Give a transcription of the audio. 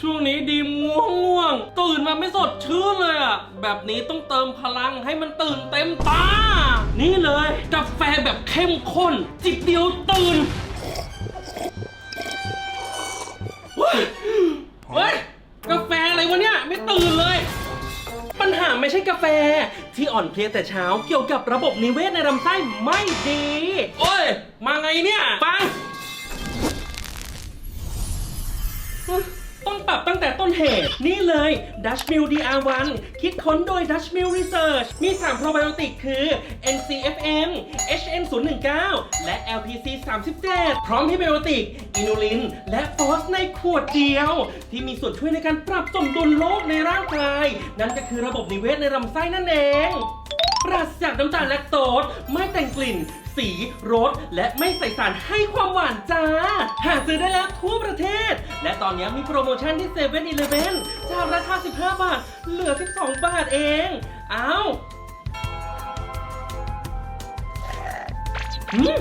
ช่วงนี้ดีมง่วงง่วง ตื่นมาไม่สดชื่นเลยอะ แบบนี้ต้องเติมพลังให้มันตื่นเต็มตา นี่เลยกาแฟแบบเข้มข้น จิบเดียวตื่นเฮ้ยเฮ้ยกาแฟอะไรวะเนี่ย ไม่ตื่นเลย ปัญหาไม่ใช่กาแฟ ที่อ่อนเพลียแต่เช้าเกี่ยวกับระบบนิเวศในลำไส้ไม่ดี โอ้ย มาไงเนี่ย ฟัง ต้องปรับตั้งแต่ต้นเหตุ นี่เลย Dutch Mill DR1 คิดค้นโดย Dutch Mill Research มี3โปรไบโอติกคือ NCFM HN019 และ LPC 37 พร้อมพรีไบโอติก อินูลิน และฟอสในขวดเดียว ที่มีส่วนช่วยในการปรับสมดุลโลกในร่างกาย นั่นก็คือระบบนิเวศในลำไส้นั่นเองปราศจากน้ำตาลแลคโตสไม่แต่งกลิ่น สีรสและไม่ใส่สารให้ความหวานจ้า หาซื้อได้แล้วทั่ว อนนี้มีโปรโมชั่นที่เซเว่นอีเลฟเว่นจากราคา 15 บาท เหลือ 12 บาทเองเอาอืม